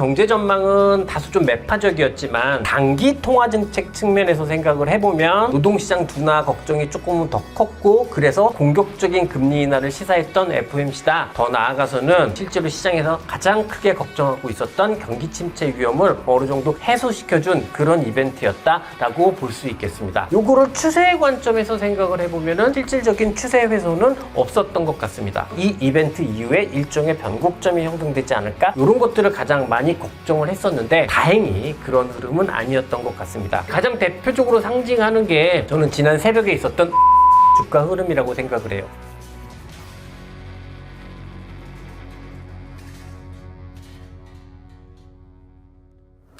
경제 전망은 다소 좀 매파적이었지만 단기 통화 정책 측면에서 생각을 해보면 노동시장 둔화 걱정이 조금은 더 컸고 그래서 공격적인 금리 인하를 시사했던 FOMC다. 더 나아가서는 실제로 시장에서 가장 크게 걱정하고 있었던 경기 침체 위험을 어느 정도 해소시켜준 그런 이벤트였다라고 볼 수 있겠습니다. 요거를 추세의 관점에서 생각을 해보면은 실질적인 추세 훼손은 없었던 것 같습니다. 이 이벤트 이후에 일종의 변곡점이 형성되지 않을까? 이런 것들을 가장 많이 걱정을 했었는데 다행히 그런 흐름은 아니었던 것 같습니다. 가장 대표적으로 상징하는 게 저는 지난 새벽에 있었던 주가 흐름이라고 생각을 해요.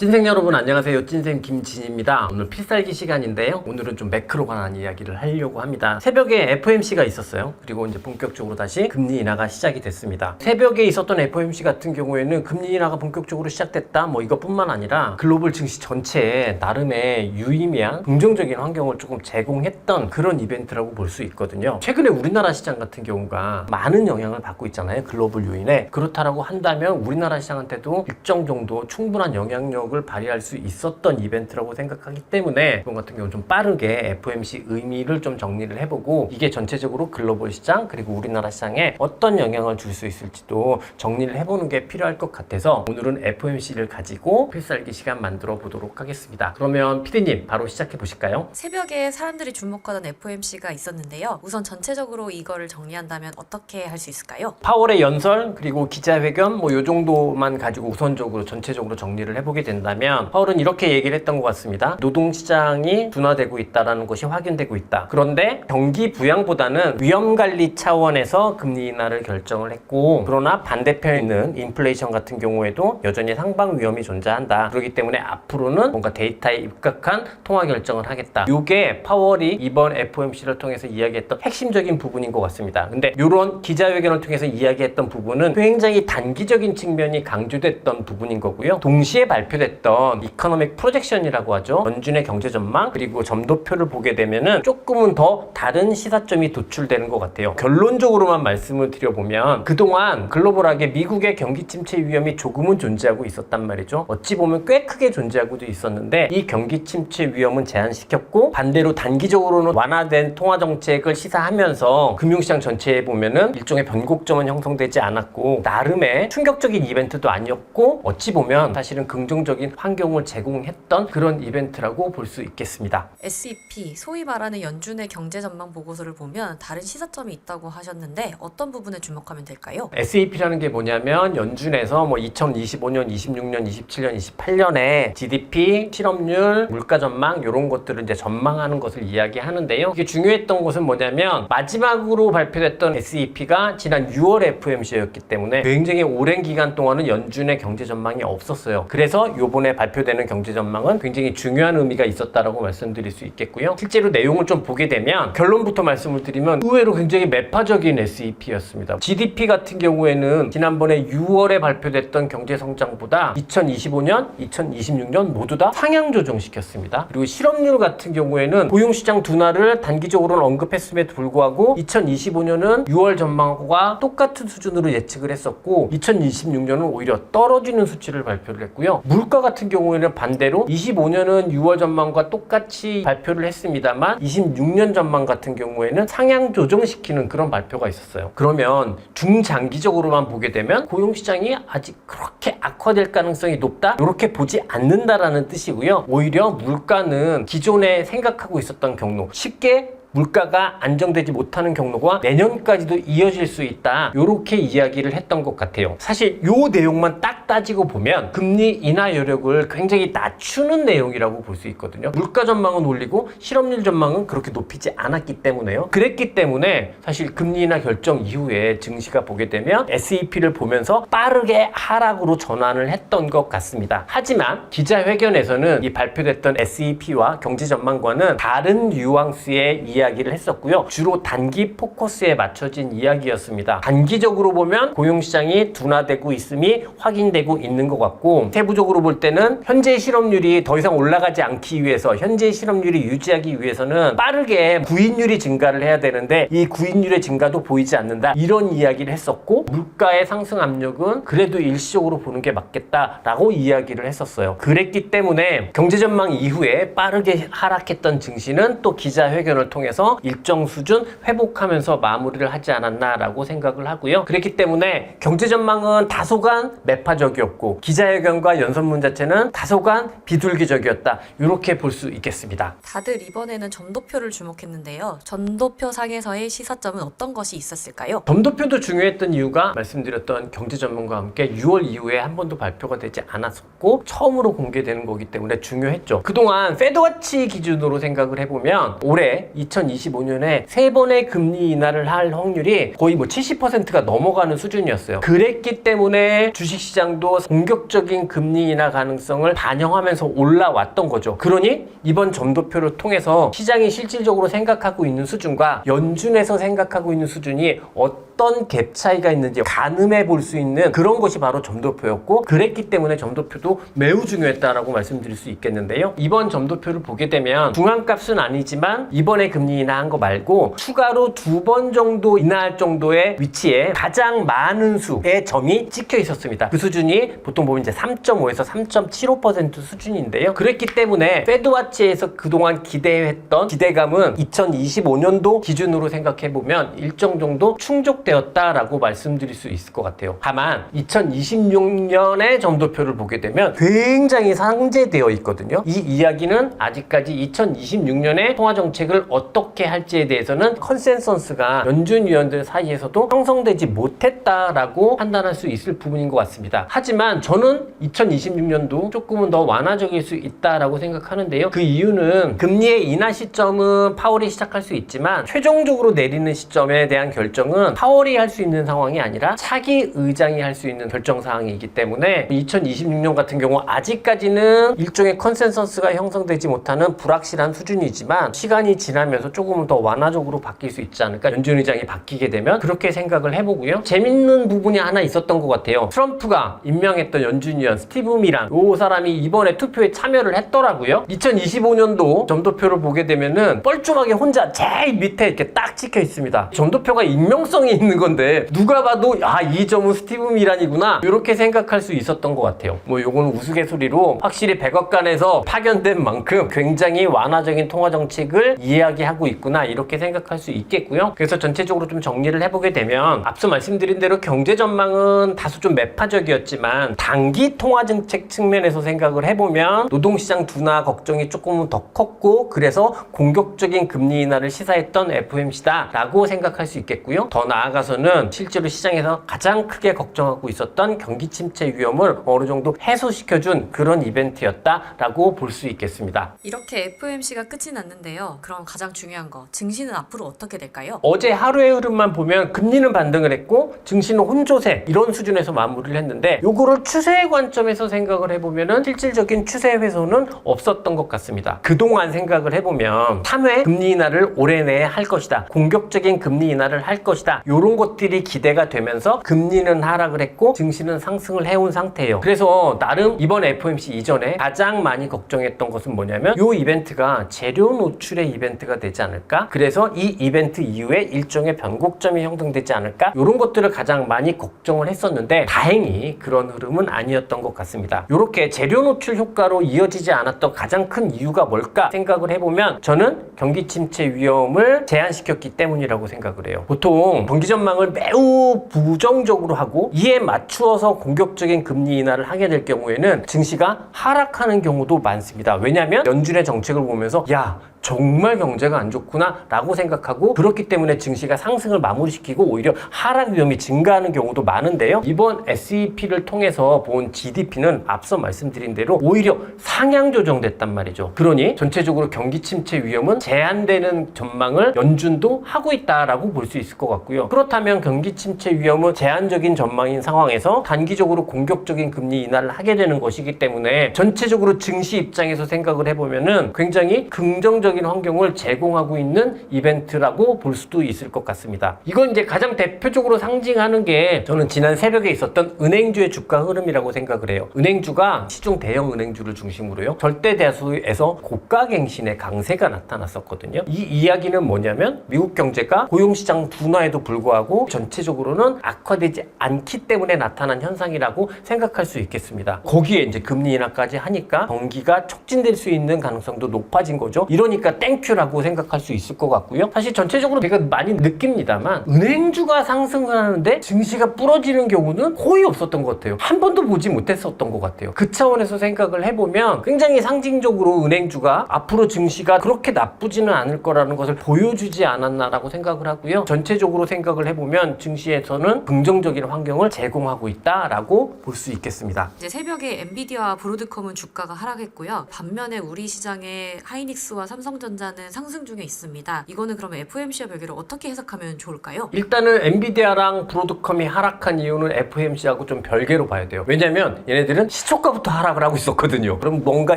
찐생 여러분 안녕하세요. 찐생 김진입니다. 오늘 필살기 시간인데요. 오늘은 좀 매크로 관한 이야기를 하려고 합니다. 새벽에 FOMC가 있었어요. 그리고 이제 본격적으로 다시 금리 인하가 시작이 됐습니다. 새벽에 있었던 FOMC 같은 경우에는 금리 인하가 본격적으로 시작됐다 뭐 이것뿐만 아니라 글로벌 증시 전체에 나름의 유의미한 긍정적인 환경을 조금 제공했던 그런 이벤트라고 볼 수 있거든요. 최근에 우리나라 시장 같은 경우가 많은 영향을 받고 있잖아요. 글로벌 요인에. 그렇다라고 한다면 우리나라 시장한테도 일정 정도 충분한 영향력 을 발휘할 수 있었던 이벤트라고 생각하기 때문에 이번 같은 경우는 좀 빠르게 FOMC 의미를 좀 정리를 해보고 이게 전체적으로 글로벌 시장 그리고 우리나라 시장에 어떤 영향을 줄 수 있을지도 정리를 해보는 게 필요할 것 같아서 오늘은 FOMC를 가지고 필살기 시간 만들어 보도록 하겠습니다. 그러면 피디님 바로 시작해 보실까요? 새벽에 사람들이 주목하던 FOMC가 있었는데요. 우선 전체적으로 이거를 정리한다면 어떻게 할 수 있을까요? 파월의 연설 그리고 기자회견 뭐 요 정도만 가지고 우선적으로 전체적으로 정리를 해보게 된다 면 파월은 이렇게 얘기를 했던 것 같습니다. 노동시장이 둔화되고 있다라는 것이 확인되고 있다. 그런데 경기 부양보다는 위험 관리 차원에서 금리 인하를 결정을 했고 그러나 반대편에 있는 인플레이션 같은 경우에도 여전히 상방 위험이 존재한다. 그렇기 때문에 앞으로는 뭔가 데이터에 입각한 통화 결정을 하겠다. 이게 파월이 이번 FOMC를 통해서 이야기했던 핵심적인 부분인 것 같습니다. 근데 이런 기자회견을 통해서 이야기했던 부분은 굉장히 단기적인 측면이 강조됐던 부분인 거고요. 동시에 발표됐 던 이코노믹 프로젝션이라고 하죠. 연준의 경제 전망 그리고 점도표를 보게 되면은 조금은 더 다른 시사점이 도출되는 것 같아요. 결론적으로만 말씀을 드려보면 그동안 글로벌하게 미국의 경기 침체 위험이 조금은 존재하고 있었단 말이죠. 어찌 보면 꽤 크게 존재하고도 있었는데 이 경기 침체 위험은 제한시켰고 반대로 단기적으로는 완화된 통화 정책을 시사하면서 금융시장 전체에 보면은 일종의 변곡점은 형성되지 않았고 나름의 충격적인 이벤트도 아니었고 어찌 보면 사실은 긍정적인 환경을 제공했던 그런 이벤트라고 볼 수 있겠습니다. SEP, 소위 말하는 연준의 경제 전망 보고서를 보면 다른 시사점이 있다고 하셨는데 어떤 부분에 주목하면 될까요? SEP라는 게 뭐냐면 연준에서 뭐 2025년, 26년, 27년, 28년에 GDP, 실업률, 물가 전망 이런 것들을 이제 전망하는 것을 이야기하는데요. 이게 중요했던 것은 뭐냐면 마지막으로 발표됐던 SEP가 지난 6월 FOMC였기 때문에 굉장히 오랜 기간 동안은 연준의 경제 전망이 없었어요. 그래서 요 번에 발표되는 경제 전망은 굉장히 중요한 의미가 있었다라고 말씀드릴 수 있겠고요. 실제로 내용을 좀 보게 되면 결론부터 말씀을 드리면 의외로 굉장히 매파적인 SEP였습니다. GDP 같은 경우에는 지난번에 6월에 발표됐던 경제 성장보다 2025년, 2026년 모두 다 상향 조정시켰습니다. 그리고 실업률 같은 경우에는 고용 시장 둔화를 단기적으로는 언급했음에도 불구하고 2025년은 6월 전망과 똑같은 수준으로 예측을 했었고 2026년은 오히려 떨어지는 수치를 발표를 했고요. 물가 같은 경우에는 반대로 25년은 6월 전망과 똑같이 발표를 했습니다만 26년 전망 같은 경우에는 상향 조정시키는 그런 발표가 있었어요. 그러면 중장기적으로만 보게 되면 고용시장이 아직 그렇게 악화될 가능성이 높다? 이렇게 보지 않는다라는 뜻이고요. 오히려 물가는 기존에 생각하고 있었던 경로 쉽게 물가가 안정되지 못하는 경로가 내년까지도 이어질 수 있다. 이렇게 이야기를 했던 것 같아요. 사실 요 내용만 딱 따지고 보면 금리 인하 여력을 굉장히 낮추는 내용이라고 볼 수 있거든요. 물가 전망은 올리고 실업률 전망은 그렇게 높이지 않았기 때문에요. 그랬기 때문에 사실 금리 인하 결정 이후에 증시가 보게 되면 SEP를 보면서 빠르게 하락으로 전환을 했던 것 같습니다. 하지만 기자회견에서는 이 발표됐던 SEP와 경제 전망과는 다른 뉘앙스의 이야기 를 했었고요. 주로 단기 포커스에 맞춰진 이야기였습니다. 단기적으로 보면 고용시장이 둔화되고 있음이 확인되고 있는 것 같고 세부적으로 볼 때는 현재 실업률이 더 이상 올라가지 않기 위해서 현재 실업률이 유지하기 위해서는 빠르게 구인율이 증가를 해야 되는데 이 구인율의 증가도 보이지 않는다 이런 이야기를 했었고 물가의 상승 압력은 그래도 일시적으로 보는 게 맞겠다라고 이야기를 했었어요. 그랬기 때문에 경제 전망 이후에 빠르게 하락했던 증시는 또 기자회견을 통해 서 일정 수준 회복하면서 마무리를 하지 않았나라고 생각을 하고요. 그랬기 때문에 경제 전망은 다소간 매파적이었고 기자회견과 연설문 자체는 다소간 비둘기적이었다. 이렇게 볼 수 있겠습니다. 다들 이번에는 점도표를 주목했는데요. 점도표 상에서의 시사점은 어떤 것이 있었을까요? 점도표도 중요했던 이유가 말씀드렸던 경제 전문과 함께 6월 이후에 한 번도 발표가 되지 않았었고 처음으로 공개되는 거기 때문에 중요했죠. 그동안 페드와치 기준으로 생각을 해보면 올해 2025년에 세 번의 금리 인하를 할 확률이 거의 뭐 70%가 넘어가는 수준이었어요. 그랬기 때문에 주식시장도 공격적인 금리 인하 가능성을 반영하면서 올라왔던 거죠. 그러니 이번 점도표를 통해서 시장이 실질적으로 생각하고 있는 수준과 연준에서 생각하고 있는 수준이 어떤 갭 차이가 있는지 가늠해 볼 수 있는 그런 것이 바로 점도표였고 그랬기 때문에 점도표도 매우 중요했다라고 말씀드릴 수 있겠는데요. 이번 점도표를 보게 되면 중앙값은 아니지만 이번에 금리 인하한 거 말고 추가로 두 번 정도 인하할 정도의 위치에 가장 많은 수의 점이 찍혀 있었습니다. 그 수준이 보통 보면 이제 3.5에서 3.75% 수준인데요. 그랬기 때문에 페드와치에서 그동안 기대했던 기대감은 2025년도 기준으로 생각해 보면 일정 정도 충족되었다라고 말씀드릴 수 있을 것 같아요. 다만 2026년의 점도표를 보게 되면 굉장히 상제되어 있거든요. 이 이야기는 아직까지 2026년에 통화 정책을 어떻게 할지에 대해서는 컨센서스가 연준 위원들 사이에서도 형성되지 못했다라고 판단할 수 있을 부분인 것 같습니다. 하지만 저는 2026년도 조금은 더 완화적일 수 있다라고 생각하는데요. 그 이유는 금리의 인하 시점은 파월이 시작할 수 있지만 최종적으로 내리는 시점에 대한 결정은 파월이 할 수 있는 상황이 아니라 차기 의장이 할 수 있는 결정 사항이기 때문에 2026년 같은 경우 아직까지는 일종의 컨센서스가 형성되지 못하는 불확실한 수준이지만 시간이 지나면서 조금은 더 완화적으로 바뀔 수 있지 않을까 연준 의장이 바뀌게 되면 그렇게 생각을 해보고요. 재밌는 부분이 하나 있었던 것 같아요. 트럼프가 임명했던 연준 위원 스티브 미란 이 사람이 이번에 투표에 참여를 했더라고요. 2025년도 점도표를 보게 되면은 뻘쭘하게 혼자 제일 밑에 이렇게 딱 찍혀 있습니다. 점도표가 익명성이 있는 건데 누가 봐도 아 이 점은 스티브 미란이구나 이렇게 생각할 수 있었던 것 같아요. 뭐 요거는 우스갯소리로 확실히 백악관에서 파견된 만큼 굉장히 완화적인 통화 정책을 이야기 하고 있구나 이렇게 생각할 수 있겠고요. 그래서 전체적으로 좀 정리를 해보게 되면 앞서 말씀드린 대로 경제 전망은 다소 좀 매파적이었지만 단기 통화 정책 측면에서 생각을 해보면 노동시장 둔화 걱정이 조금은 더 컸고 그래서 공격적인 금리 인하를 시사했던 FOMC다라고 생각할 수 있겠고요. 더 나아가서는 실제로 시장에서 가장 크게 걱정하고 있었던 경기 침체 위험을 어느 정도 해소시켜준 그런 이벤트였다라고 볼 수 있겠습니다. 이렇게 FOMC가 끝이 났는데요. 그럼 가장 중요한 거, 증시는 앞으로 어떻게 될까요? 어제 하루의 흐름만 보면 금리는 반등을 했고 증시는 혼조세 이런 수준에서 마무리를 했는데 요거를 추세의 관점에서 생각을 해보면은 실질적인 추세 훼손은 없었던 것 같습니다. 그동안 생각을 해보면 3회 금리 인하를 올해 내에 할 것이다. 공격적인 금리 인하를 할 것이다. 요런 것들이 기대가 되면서 금리는 하락을 했고 증시는 상승을 해온 상태예요. 그래서 나름 이번 FOMC 이전에 가장 많이 걱정했던 것은 뭐냐면 요 이벤트가 재료 노출의 이벤트가 되지 않을까? 그래서 이 이벤트 이후에 일종의 변곡점이 형성되지 않을까? 이런 것들을 가장 많이 걱정을 했었는데 다행히 그런 흐름은 아니었던 것 같습니다. 이렇게 재료 노출 효과로 이어지지 않았던 가장 큰 이유가 뭘까 생각을 해보면 저는 경기 침체 위험을 제한시켰기 때문이라고 생각을 해요. 보통 경기 전망을 매우 부정적으로 하고 이에 맞추어서 공격적인 금리 인하를 하게 될 경우에는 증시가 하락하는 경우도 많습니다. 왜냐하면 연준의 정책을 보면서 야 정말 경제가 안 좋구나 라고 생각하고 그렇기 때문에 증시가 상승을 마무리시키고 오히려 하락 위험이 증가하는 경우도 많은데요. 이번 SEP를 통해서 본 GDP는 앞서 말씀드린 대로 오히려 상향 조정됐단 말이죠. 그러니 전체적으로 경기 침체 위험은 제한되는 전망을 연준도 하고 있다라고 볼 수 있을 것 같고요. 그렇다면 경기 침체 위험은 제한적인 전망인 상황에서 단기적으로 공격적인 금리 인하를 하게 되는 것이기 때문에 전체적으로 증시 입장에서 생각을 해보면은 굉장히 긍정적 긍정적인 환경을 제공하고 있는 이벤트라고 볼 수도 있을 것 같습니다. 이건 이제 가장 대표적으로 상징하는 게 저는 지난 새벽에 있었던 은행주의 주가 흐름이라고 생각을 해요. 은행주가 시중 대형 은행주를 중심으로요. 절대 대수에서 고가갱신의 강세가 나타났었거든요. 이 이야기는 뭐냐면 미국 경제가 고용시장 둔화에도 불구하고 전체적으로는 악화되지 않기 때문에 나타난 현상이라고 생각할 수 있겠습니다. 거기에 이제 금리 인하까지 하니까 경기가 촉진될 수 있는 가능성도 높아진 거죠. 이러니까 땡큐라고 생각할 수 있을 것 같고요. 사실 전체적으로 제가 많이 느낍니다만 은행주가 상승을 하는데 증시가 부러지는 경우는 거의 없었던 것 같아요. 한 번도 보지 못했었던 것 같아요. 그 차원에서 생각을 해보면 굉장히 상징적으로 은행주가 앞으로 증시가 그렇게 나쁘지는 않을 거라는 것을 보여주지 않았나라고 생각을 하고요. 전체적으로 생각을 해보면 증시에서는 긍정적인 환경을 제공하고 있다라고 볼 수 있겠습니다. 이제 새벽에 엔비디아와 브로드컴은 주가가 하락했고요. 반면에 우리 시장의 하이닉스와 삼성 전자는 상승 중에 있습니다. 이거는 그러면 FOMC와 별개로 어떻게 해석하면 좋을까요? 일단은 엔비디아랑 브로드컴이 하락한 이유는 FOMC하고 좀 별개로 봐야 돼요. 왜냐면 얘네들은 시초가부터 하락을 하고 있었거든요. 그럼 뭔가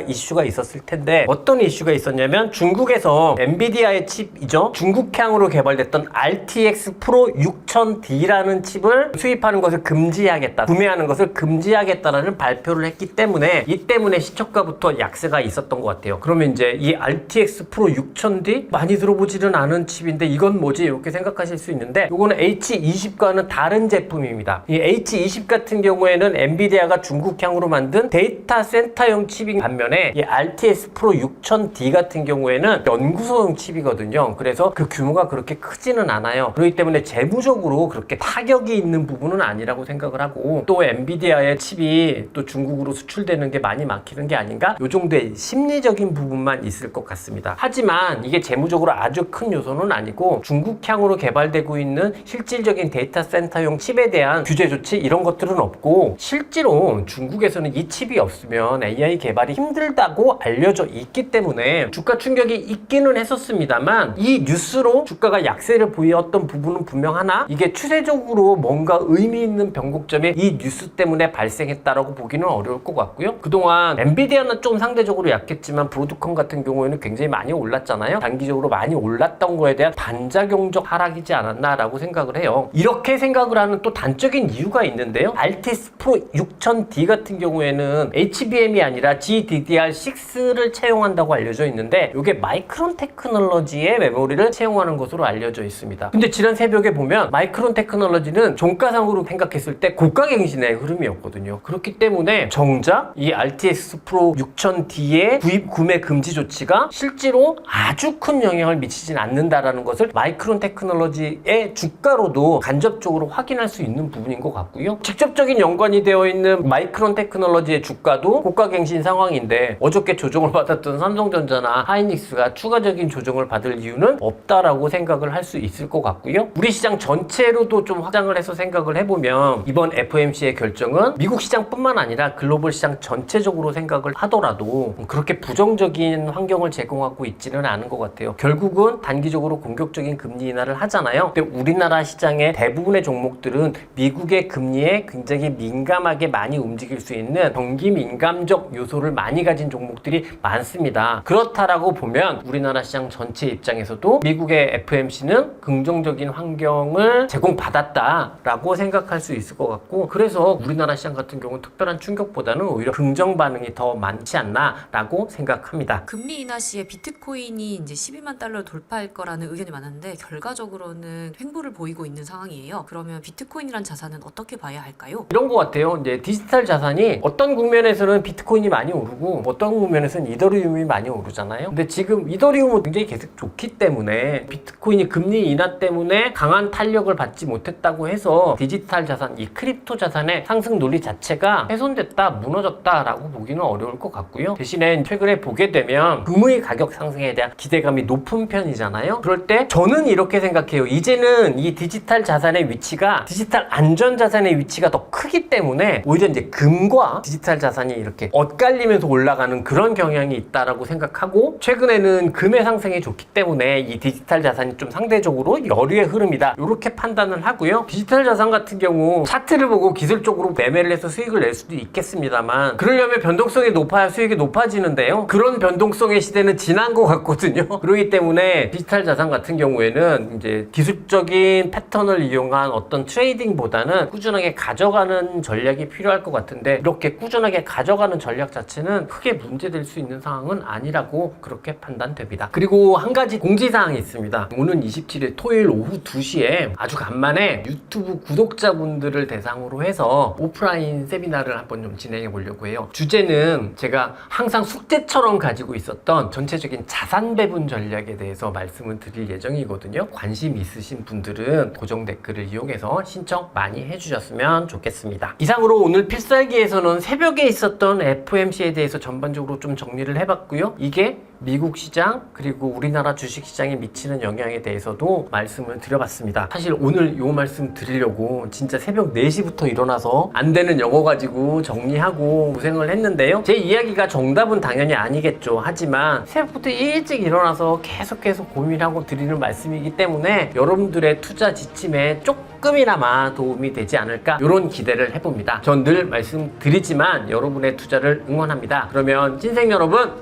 이슈가 있었을 텐데 어떤 이슈가 있었냐면 중국에서 엔비디아의 칩이죠. 중국향으로 개발됐던 RTX 프로 6000D라는 칩을 수입하는 것을 금지하겠다. 구매하는 것을 금지하겠다라는 발표를 했기 때문에 이 때문에 시초가부터 약세가 있었던 것 같아요. 그러면 이제 이 RTX 프로 6000D 많이 들어보지는 않은 칩인데 이건 뭐지 이렇게 생각하실 수 있는데 이거는 H20과는 다른 제품입니다. 이 H20 같은 경우에는 엔비디아가 중국향으로 만든 데이터 센터용 칩인 반면에 이 RTX 프로 6000D 같은 경우에는 연구소용 칩이거든요. 그래서 그 규모가 그렇게 크지는 않아요. 그렇기 때문에 재무적으로 그렇게 타격이 있는 부분은 아니라고 생각을 하고 또 엔비디아의 칩이 또 중국으로 수출되는 게 많이 막히는 게 아닌가? 요 정도의 심리적인 부분만 있을 것 같습니다. 하지만 이게 재무적으로 아주 큰 요소는 아니고 중국향으로 개발되고 있는 실질적인 데이터 센터용 칩에 대한 규제 조치 이런 것들은 없고 실제로 중국에서는 이 칩이 없으면 AI 개발이 힘들다고 알려져 있기 때문에 주가 충격이 있기는 했었습니다만 이 뉴스로 주가가 약세를 보였던 부분은 분명 하나 이게 추세적으로 뭔가 의미 있는 변곡점이 이 뉴스 때문에 발생했다라고 보기는 어려울 것 같고요. 그동안 엔비디아는 좀 상대적으로 약했지만 브로드컴 같은 경우에는 굉장히 많이 올랐잖아요. 단기적으로 많이 올랐던 거에 대한 반작용적 하락이지 않았나라고 생각을 해요. 이렇게 생각을 하는 또 단적인 이유가 있는데요. RTX 프로 6000D 같은 경우에는 HBM이 아니라 GDDR6를 채용한다고 알려져 있는데 이게 마이크론 테크놀로지의 메모리를 채용하는 것으로 알려져 있습니다. 근데 지난 새벽에 보면 마이크론 테크놀로지는 종가상으로 생각했을 때 고가갱신의 흐름이었거든요. 그렇기 때문에 정작 이 RTX 프로 6000D의 구입 구매 금지 조치가 실제로 아주 큰 영향을 미치진 않는다라는 것을 마이크론 테크놀로지의 주가로도 간접적으로 확인할 수 있는 부분인 것 같고요. 직접적인 연관이 되어 있는 마이크론 테크놀로지의 주가도 고가갱신 상황인데 어저께 조정을 받았던 삼성전자나 하이닉스가 추가적인 조정을 받을 이유는 없다라고 생각을 할 수 있을 것 같고요. 우리 시장 전체로도 좀 확장을 해서 생각을 해보면 이번 FOMC의 결정은 미국 시장뿐만 아니라 글로벌 시장 전체적으로 생각을 하더라도 그렇게 부정적인 환경을 제공하고 있지는 않은 것 같아요. 결국은 단기적으로 공격적인 금리 인하를 하잖아요. 근데 우리나라 시장의 대부분의 종목들은 미국의 금리에 굉장히 민감하게 많이 움직일 수 있는 경기 민감적 요소를 많이 가진 종목들이 많습니다. 그렇다라고 보면 우리나라 시장 전체 입장에서도 미국의 FMC는 긍정적인 환경을 제공받았다라고 생각할 수 있을 것 같고 그래서 우리나라 시장 같은 경우는 특별한 충격보다는 오히려 긍정 반응이 더 많지 않나라고 생각합니다. 금리 인하 시에 비트 코인이 이제 12만 달러 돌파할 거라는 의견이 많았는데 결과적으로는 횡보를 보이고 있는 상황이에요. 그러면 비트코인이란 자산은 어떻게 봐야 할까요? 이런 것 같아요. 이제 디지털 자산이 어떤 국면에서는 비트코인이 많이 오르고 어떤 국면에서는 이더리움이 많이 오르잖아요. 근데 지금 이더리움은 굉장히 계속 좋기 때문에 비트코인이 금리 인하 때문에 강한 탄력을 받지 못했다고 해서 디지털 자산, 이 크립토 자산의 상승 논리 자체가 훼손됐다, 무너졌다라고 보기는 어려울 것 같고요. 대신에 최근에 보게 되면 금의 가격 상승에 대한 기대감이 높은 편이잖아요. 그럴 때 저는 이렇게 생각해요. 이제는 이 디지털 자산의 위치가 디지털 안전 자산의 위치가 더 크기 때문에 오히려 이제 금과 디지털 자산이 이렇게 엇갈리면서 올라가는 그런 경향이 있다라고 생각하고 최근에는 금의 상승이 좋기 때문에 이 디지털 자산이 좀 상대적으로 여류의 흐름이다. 이렇게 판단을 하고요. 디지털 자산 같은 경우 차트를 보고 기술적으로 매매를 해서 수익을 낼 수도 있겠습니다만 그러려면 변동성이 높아야 수익이 높아지는데요. 그런 변동성의 시대는 강한 것 같거든요. 그렇기 때문에 디지털 자산 같은 경우에는 이제 기술적인 패턴을 이용한 어떤 트레이딩보다는 꾸준하게 가져가는 전략이 필요할 것 같은데 이렇게 꾸준하게 가져가는 전략 자체는 크게 문제될 수 있는 상황은 아니라고 그렇게 판단됩니다. 그리고 한 가지 공지사항이 있습니다. 오는 27일 토요일 오후 2시에 아주 간만에 유튜브 구독자분들을 대상으로 해서 오프라인 세미나를 한번 좀 진행해 보려고 해요. 주제는 제가 항상 숙제처럼 가지고 있었던 전체적인 자산 배분 전략에 대해서 말씀을 드릴 예정이거든요. 관심 있으신 분들은 고정 댓글을 이용해서 신청 많이 해주셨으면 좋겠습니다. 이상으로 오늘 필살기에서는 새벽에 있었던 FOMC에 대해서 전반적으로 좀 정리를 해봤고요. 이게 미국 시장 그리고 우리나라 주식 시장에 미치는 영향에 대해서도 말씀을 드려봤습니다. 사실 오늘 요 말씀 드리려고 진짜 새벽 4시부터 일어나서 안 되는 영어 가지고 정리하고 고생을 했는데요. 제 이야기가 정답은 당연히 아니겠죠. 하지만 새벽부터 일찍 일어나서 계속 계속 고민하고 드리는 말씀이기 때문에 여러분들의 투자 지침에 조금이나마 도움이 되지 않을까 이런 기대를 해봅니다. 전 늘 말씀드리지만 여러분의 투자를 응원합니다. 그러면 찐생 여러분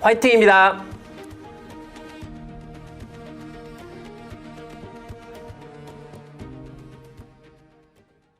화이팅입니다.